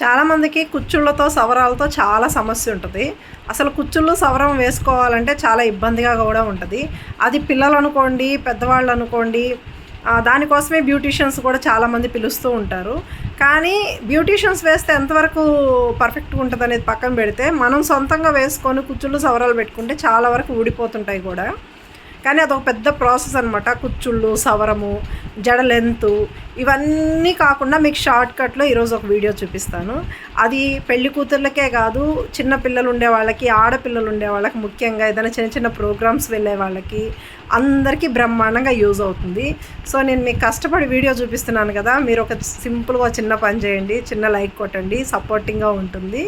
చాలామందికి కుచ్చుళ్ళతో సవరాలతో చాలా సమస్య ఉంటుంది. అసలు కుచ్చుళ్ళు సవరం వేసుకోవాలంటే చాలా ఇబ్బందిగా కూడా ఉంటుంది. అది పిల్లలు అనుకోండి పెద్దవాళ్ళు అనుకోండి దానికోసమే బ్యూటీషియన్స్ కూడా చాలామంది పిలుస్తూ ఉంటారు. కానీ బ్యూటీషియన్స్ వేస్తే ఎంతవరకు పర్ఫెక్ట్గా ఉంటుంది అనేది పక్కన పెడితే మనం సొంతంగా వేసుకొని కుచ్చుళ్ళు సవరాలు పెట్టుకుంటే చాలా వరకు ఊడిపోతుంటాయి కూడా. కానీ అదొక పెద్ద ప్రాసెస్ అనమాట కుచ్చుళ్ళు సవరము జడ లెంతు ఇవన్నీ కాకుండా మీకు షార్ట్ కట్లో ఈరోజు ఒక వీడియో చూపిస్తాను. అది పెళ్ళి కూతుర్లకే కాదు చిన్న పిల్లలు ఉండే వాళ్ళకి ఆడపిల్లలు ఉండే వాళ్ళకి ముఖ్యంగా ఏదైనా చిన్న చిన్న ప్రోగ్రామ్స్ వెళ్ళే వాళ్ళకి అందరికీ బ్రహ్మాండంగా యూజ్ అవుతుంది. సో నేను మీకు కష్టపడి వీడియో చూపిస్తున్నాను కదా మీరు ఒక సింపుల్గా చిన్న పని చేయండి చిన్న లైక్ కొట్టండి సపోర్టింగ్గా ఉంటుంది.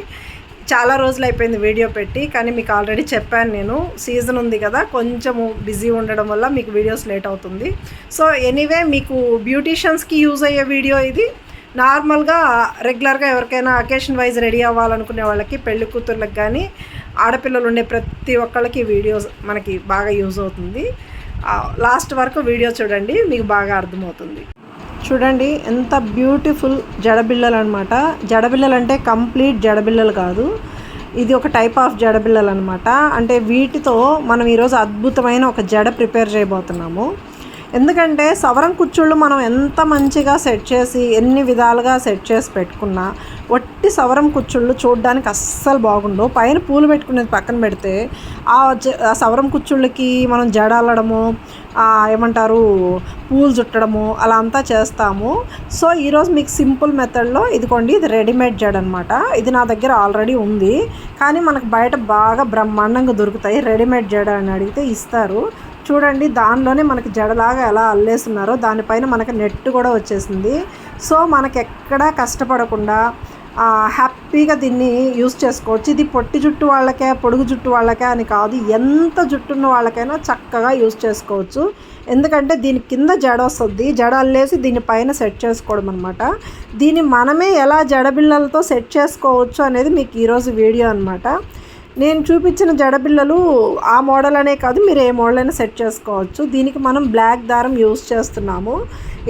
చాలా రోజులు అయిపోయింది వీడియో పెట్టి కానీ మీకు ఆల్రెడీ చెప్పాను నేను. సీజన్ ఉంది కదా కొంచెము బిజీ ఉండడం వల్ల మీకు వీడియోస్ లేట్ అవుతుంది. సో ఎనీవే మీకు బ్యూటీషియన్స్కి యూజ్ అయ్యే వీడియో ఇది. నార్మల్గా రెగ్యులర్గా ఎవరికైనా అకేషన్ వైజ్ రెడీ అవ్వాలనుకునే వాళ్ళకి పెళ్ళి కూతుర్లకు కానీ ఆడపిల్లలు ఉండే ప్రతి ఒక్కళ్ళకి వీడియోస్ మనకి బాగా యూజ్ అవుతుంది. లాస్ట్ వరకు వీడియో చూడండి మీకు బాగా అర్థమవుతుంది. చూడండి ఎంత బ్యూటిఫుల్ జడబిళ్ళలు అనమాట జడబిళ్ళలు అంటే కంప్లీట్ జడబిళ్ళలు కాదు. ఇది ఒక టైప్ ఆఫ్ జడబిళ్ళలు అనమాట అంటే వీటితో మనం ఈరోజు అద్భుతమైన ఒక జడ ప్రిపేర్ చేయబోతున్నాము. ఎందుకంటే సవరం కుచ్చుళ్ళు మనం ఎంత మంచిగా సెట్ చేసి ఎన్ని విధాలుగా సెట్ చేసి పెట్టుకున్నా వట్టి సవరం కుచ్చుళ్ళు చూడడానికి అస్సలు బాగుండవు. పైన పూలు పెట్టుకునేది పక్కన పెడితే ఆ సవరం కుచ్చుళ్ళకి మనం జడ అల్లడము ఏమంటారు పూలు చుట్టడము అలా అంతా చేస్తాము. సో ఈరోజు మీకు సింపుల్ మెథడ్లో ఇదిగోండి ఇది రెడీమేడ్ జడ అనమాట ఇది నా దగ్గర ఆల్రెడీ ఉంది. కానీ మనకు బయట బాగా బ్రహ్మాండంగా దొరుకుతాయి. రెడీమేడ్ జడ అని అడిగితే ఇస్తారు. చూడండి దానిలోనే మనకి జడలాగా ఎలా అల్లేస్తున్నారో దానిపైన మనకి నెట్ కూడా వచ్చేసింది. సో మనకి ఎక్కడా కష్టపడకుండా హ్యాపీగా దీన్ని యూస్ చేసుకోవచ్చు. ఇది పొట్టి జుట్టు వాళ్ళకే పొడుగు జుట్టు వాళ్ళకే అని కాదు ఎంత జుట్టున్న వాళ్ళకైనా చక్కగా యూస్ చేసుకోవచ్చు. ఎందుకంటే దీని కింద జడ వస్తుంది. జడ అల్లేసి దీనిపైన సెట్ చేసుకోవడం అనమాట దీన్ని మనమే ఎలా జడబిళ్ళలతో సెట్ చేసుకోవచ్చు అనేది మీకు ఈరోజు వీడియో అనమాట నేను చూపించిన జడబిళ్ళలు ఆ మోడల్ అనే కాదు మీరు ఏ మోడల్ అయినా సెట్ చేసుకోవచ్చు. దీనికి మనం బ్లాక్ దారం యూస్ చేస్తున్నాము.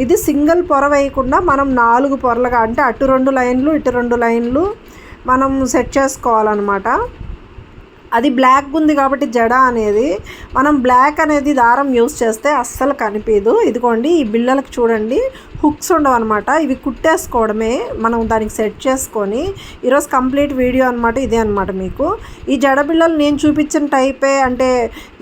ఇది సింగిల్ పొర వేయకుండా మనం నాలుగు పొరలుగా అంటే అటు రెండు లైన్లు ఇటు రెండు లైన్లు మనం సెట్ చేసుకోవాలన్నమాట. అది బ్లాక్ ఉంది కాబట్టి జడ అనేది మనం బ్లాక్ అనేది దారం యూస్ చేస్తే అస్సలు కనిపించదు ఇదిగోండి ఈ బిళ్ళలకు చూడండి. హుక్స్ ఉండవు అనమాట ఇవి కుట్టేసుకోవడమే మనం దానికి సెట్ చేసుకొని ఈరోజు కంప్లీట్ వీడియో అనమాట ఇదే అనమాట మీకు. ఈ జడబిళ్ళలు నేను చూపించిన టైపే అంటే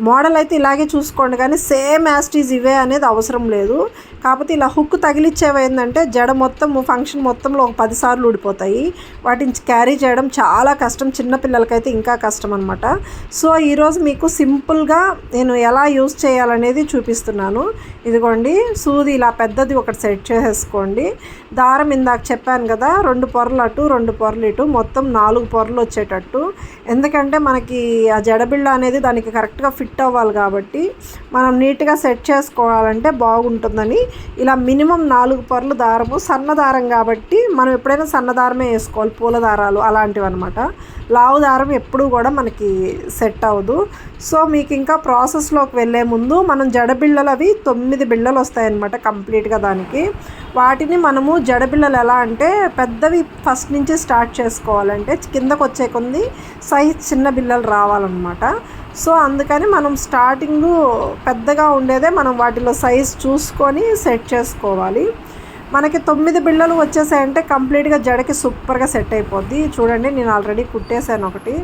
మోడల్ అయితే ఇలాగే చూసుకోండి కానీ సేమ్ యాస్టీజ్ ఇవే అనేది అవసరం లేదు. కాకపోతే ఇలా హుక్ తగిలిచ్చేవి ఏంటంటే జడ మొత్తం ఫంక్షన్ మొత్తంలో ఒక పదిసార్లు ఊడిపోతాయి. వాటిని క్యారీ చేయడం చాలా కష్టం. చిన్నపిల్లలకైతే ఇంకా కష్టం అనమాట సో ఈరోజు మీకు సింపుల్గా నేను ఎలా యూస్ చేయాలనేది చూపిస్తున్నాను. ఇదిగోండి సూది ఇలా పెద్దది ఒకటి సెట్ చేసేసుకోండి. దారం ఇందాక చెప్పాను కదా రెండు పొరలు అటు రెండు పొరలు ఇటు మొత్తం నాలుగు పొరలు వచ్చేటట్టు. ఎందుకంటే మనకి ఆ జడబిళ్ళ అనేది దానికి కరెక్ట్గా ఫిట్ అవ్వాలి కాబట్టి మనం నీట్గా సెట్ చేసుకోవాలంటే బాగుంటుందని. ఇలా మినిమం నాలుగు పొరలు దారము సన్న దారం కాబట్టి మనం ఎప్పుడైనా సన్న దారమే వేసుకోవాలి పూల దారాలు అలాంటివి అనమాట లావు దారం ఎప్పుడూ కూడా మనకి సెట్ అవ్వదు. సో మీకు ఇంకా ప్రాసెస్లోకి వెళ్ళే ముందు మనం జడ బిళ్ళలు అవి తొమ్మిది బిళ్ళలు వస్తాయన్నమాట కంప్లీట్గా దానికి. వాటిని మనము జడపిల్లలు ఎలా అంటే పెద్దవి ఫస్ట్ నుంచి స్టార్ట్ చేసుకోవాలంటే కిందకు వచ్చే కొంది సైజ్ చిన్న పిల్లలు రావాలన్నమాట. సో అందుకని మనం స్టార్టింగ్ పెద్దగా ఉండేదే మనం వాటిలో సైజ్ చూసుకొని సెట్ చేసుకోవాలి. మనకి తొమ్మిది బిళ్ళలు వచ్చేసాయంటే కంప్లీట్గా జడకి సూపర్గా సెట్ అయిపోద్ది. చూడండి నేను ఆల్రెడీ కుట్టేశాను ఒకటి.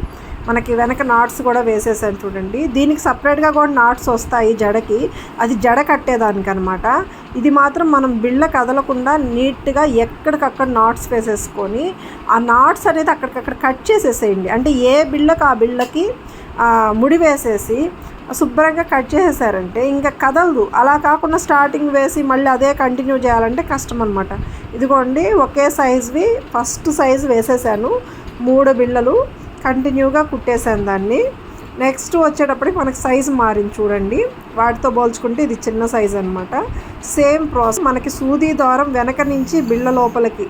మనకి వెనక నాట్స్ కూడా వేసేసాను చూడండి. దీనికి సపరేట్గా కూడా నాట్స్ వస్తాయి జడకి. అది జడ కట్టేదానికనమాట. ఇది మాత్రం మనం బిళ్ళ కదలకుండా నీట్గా ఎక్కడికక్కడ నాట్స్ వేసేసుకొని ఆ నాట్స్ అనేది అక్కడికక్కడ కట్ చేసేసేయండి. అంటే ఏ బిళ్ళకు ఆ బిళ్ళకి ముడి వేసేసి శుభ్రంగా కట్ చేసేసారంటే ఇంకా కదలదు. అలా కాకుండా స్టార్టింగ్ వేసి మళ్ళీ అదే కంటిన్యూ చేయాలంటే కష్టం అనమాట ఇదిగోండి ఒకే సైజువి ఫస్ట్ సైజు వేసేసాను. మూడు బిళ్ళలు కంటిన్యూగా కుట్టేశాను దాన్ని. నెక్స్ట్ వచ్చేటప్పటికి మనకి సైజు మారింది చూడండి. వాటితో పోల్చుకుంటే ఇది చిన్న సైజు అనమాట సేమ్ ప్రాసెస్. మనకి సూది దారం వెనక నుంచి బిళ్ళ లోపలికి.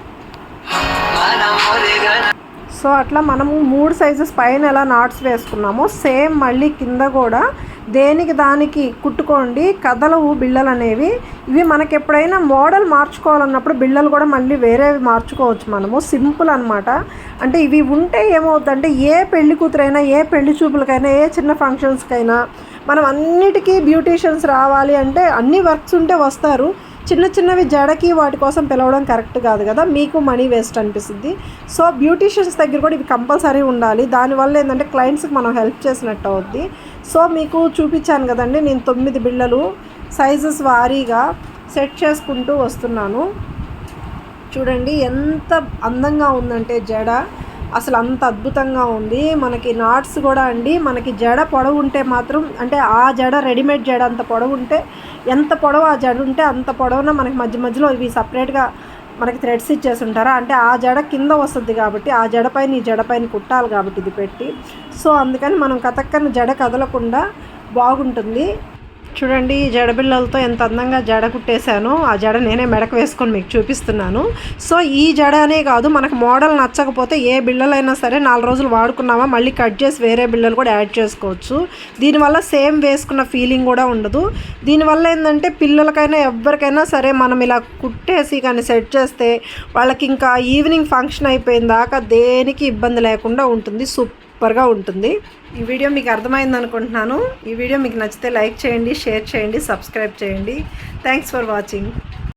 సో అట్లా మనము మూడు సైజెస్ పైన ఎలా నాట్స్ వేసుకున్నామో సేమ్ మళ్ళీ కింద కూడా దేనికి దానికి కుట్టుకోండి కథలవు బిళ్ళలు అనేవి. ఇవి మనకి ఎప్పుడైనా మోడల్ మార్చుకోవాలన్నప్పుడు బిళ్ళలు కూడా మళ్ళీ వేరేవి మార్చుకోవచ్చు మనము. సింపుల్ అనమాట అంటే ఇవి ఉంటే ఏమవుతుందంటే ఏ పెళ్ళి కూతురైనా ఏ పెళ్ళి చూపులకైనా ఏ చిన్న ఫంక్షన్స్కైనా మనం అన్నిటికీ బ్యూటీషియన్స్ రావాలి అంటే అన్ని వర్క్స్ ఉంటే వస్తారు. చిన్న చిన్నవి జడకి వాటి కోసం పిలవడం కరెక్ట్ కాదు కదా మీకు మనీ వేస్ట్ అనిపిస్తుంది. సో బ్యూటీషియన్స్ దగ్గర కూడా ఇవి కంపల్సరీ ఉండాలి. దానివల్ల ఏంటంటే క్లయింట్స్కి మనం హెల్ప్ చేసినట్టు అవుద్ది. సో మీకు చూపించాను కదండి నేను తొమ్మిది బిళ్ళలు సైజెస్ వారీగా సెట్ చేసుకుంటూ వస్తున్నాను. చూడండి ఎంత అందంగా ఉందంటే జడ. అసలు అంత అద్భుతంగా ఉంది. మనకి నాట్స్ కూడా అండి. మనకి జడ పొడవు ఉంటే మాత్రం అంటే ఆ జడ రెడీమేడ్ జడ అంత పొడవు ఉంటే ఎంత పొడవు ఆ జడ ఉంటే అంత పొడవున మనకి మధ్య మధ్యలో ఇవి సపరేట్గా మనకి థ్రెడ్స్ ఇచ్చేసి ఉంటారా అంటే ఆ జడ కింద వస్తుంది కాబట్టి ఆ జడ పైన ఈ జడ పైన కుట్టాలి కాబట్టి ఇది పెట్టి. సో అందుకని మనం కథక్కని జడ కదలకుండా బాగుంటుంది. చూడండి జడబిళ్ళలతో ఎంత అందంగా జడ కుట్టేశానో ఆ జడ నేనే మెడకు వేసుకొని మీకు చూపిస్తున్నాను. సో ఈ జడ అనే కాదు మనకు మోడల్ నచ్చకపోతే ఏ బిళ్ళలైనా సరే నాలుగు రోజులు వాడుకున్నామా మళ్ళీ కట్ చేసి వేరే బిళ్ళలు కూడా యాడ్ చేసుకోవచ్చు. దీనివల్ల సేమ్ వేసుకున్న ఫీలింగ్ కూడా ఉండదు. దీనివల్ల ఏంటంటే పిల్లలకైనా ఎవరికైనా సరే మనం ఇలా కుట్టేసి కానీ సెట్ చేస్తే వాళ్ళకి ఇంకా ఈవినింగ్ ఫంక్షన్ అయిపోయిన దాకా దేనికి ఇబ్బంది లేకుండా ఉంటుంది. సూపర్గా ఉంటుంది. ఈ వీడియో మీకు అర్థమైంది అనుకుంటున్నాను. ఈ వీడియో మీకు నచ్చితే లైక్ చేయండి షేర్ చేయండి సబ్స్క్రైబ్ చేయండి. Thanks for watching